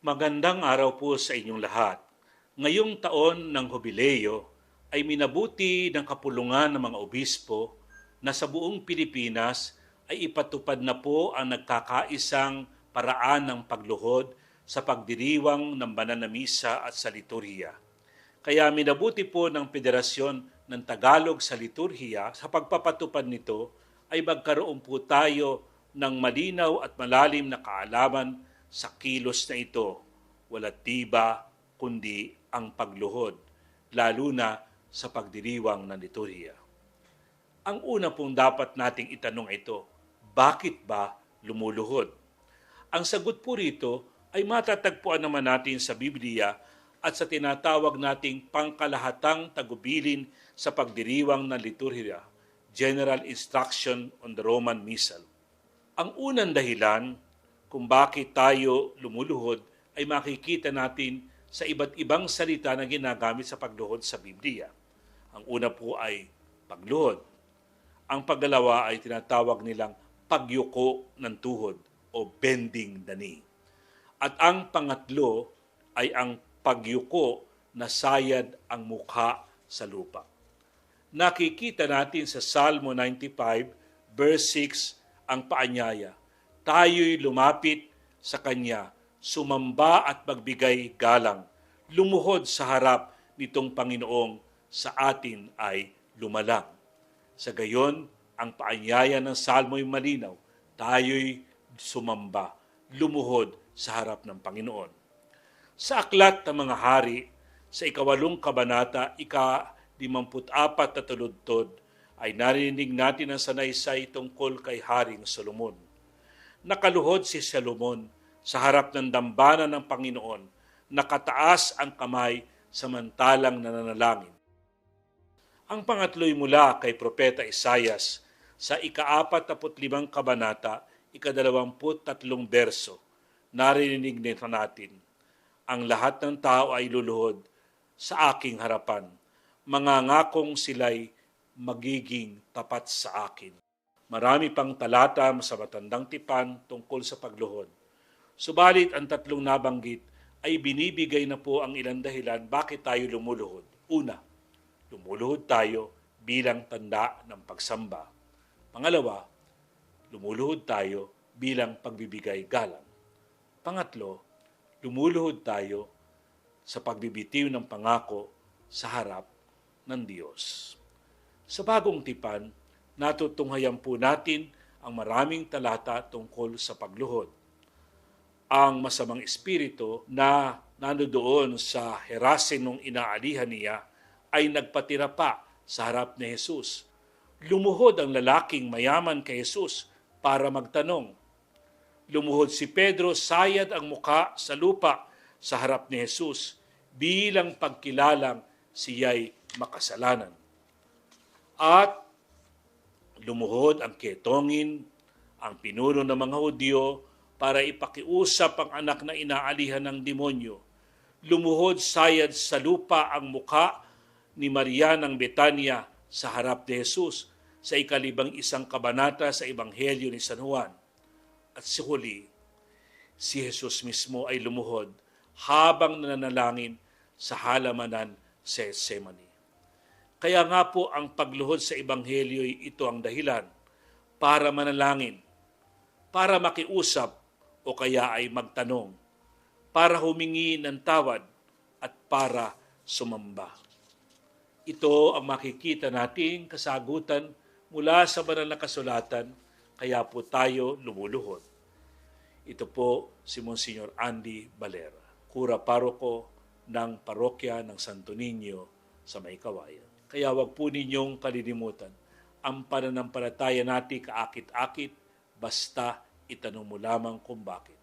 Magandang araw po sa inyong lahat. Ngayong taon ng Hobileo ay minabuti ng kapulungan ng mga obispo na sa buong Pilipinas ay ipatupad na po ang nagkakaisang paraan ng pagluhod sa pagdiriwang ng banal na misa at sa liturhiya. Kaya minabuti po ng Federasyon ng Tagalog sa liturhiya sa pagpapatupad nito ay magkaroon po tayo ng malinaw at malalim na kaalaman sa kilos na ito. Wala tiba kundi ang pagluhod, lalo na sa pagdiriwang ng liturhiya. Ang una pong dapat nating itanong ito, bakit ba lumuluhod? Ang sagot po rito ay matatagpuan naman natin sa Biblia at sa tinatawag nating pangkalahatang tagubilin sa pagdiriwang ng liturhiya, General Instruction on the Roman Missal. Ang unang dahilan kung bakit tayo lumuluhod ay makikita natin sa iba't ibang salita na ginagamit sa pagluhod sa Biblia. Ang una po ay pagluhod. Ang pagdalawa ay tinatawag nilang pagyuko ng tuhod o bending the knee. At ang pangatlo ay ang pagyuko na sayad ang mukha sa lupa. Nakikita natin sa Salmo 95 verse 6 ang paanyaya tayo'y lumapit sa Kanya, sumamba at magbigay galang, lumuhod sa harap nitong Panginoong sa atin ay lumalang. Sa gayon, ang paanyaya ng Salmo'y malinaw, tayo'y sumamba, lumuhod sa harap ng Panginoon. Sa aklat ng mga hari, sa ikawalong kabanata, ika 54 na tuludtod, ay narinig natin ang sanaysay tungkol kay Haring Solomon nakaluhod si Salomon sa harap ng dambana ng Panginoon, nakataas ang kamay samantalang nananalangin. Ang pangatlo'y mula kay Propeta Isayas sa ika-apat limang kabanata, ikadalawamput tatlong berso, narinig nito natin, ang lahat ng tao ay luluhod sa aking harapan. Mga ngakong sila'y magiging tapat sa akin. Marami pang talata sa matandang tipan tungkol sa pagluhod. Subalit ang tatlong nabanggit ay binibigay na po ang ilang dahilan bakit tayo lumuluhod. Una, lumuluhod tayo bilang tanda ng pagsamba. Pangalawa, lumuluhod tayo bilang pagbibigay galang. Pangatlo, lumuluhod tayo sa pagbibitiw ng pangako sa harap ng Diyos. Sa bagong tipan, natutunghayan po natin ang maraming talata tungkol sa pagluhod. Ang masamang espiritu na nandoon sa herasin ng inaalihan niya ay nagpatira pa sa harap ni Jesus. Lumuhod ang lalaking mayaman kay Jesus para magtanong. Lumuhod si Pedro, sayad ang muka sa lupa sa harap ni Jesus bilang pagkilalang siya'y makasalanan. At lumuhod ang ketongin, ang pinuno ng mga Hudyo para ipakiusap ang anak na inaalihan ng demonyo. Lumuhod sayad sa lupa ang muka ni Maria ng Betania sa harap ni Jesus sa ikalibang isang kabanata sa Ebanghelyo ni San Juan. At si huli, si Jesus mismo ay lumuhod habang nananalangin sa halamanan sa Gethsemane. Kaya nga po ang pagluhod sa Ebanghelyo ito ang dahilan para manalangin, para makiusap o kaya ay magtanong, para humingi ng tawad at para sumamba. Ito ang makikita nating kasagutan mula sa banal na kasulatan, kaya po tayo lumuluhod. Ito po si Monsignor Andy Valera, kura paroko ng parokya ng Santo Niño sa Maykawayan. Kaya wag po ninyong kalilimutan. Ang pananampalataya natin kaakit-akit, basta itanong mo lamang kung bakit.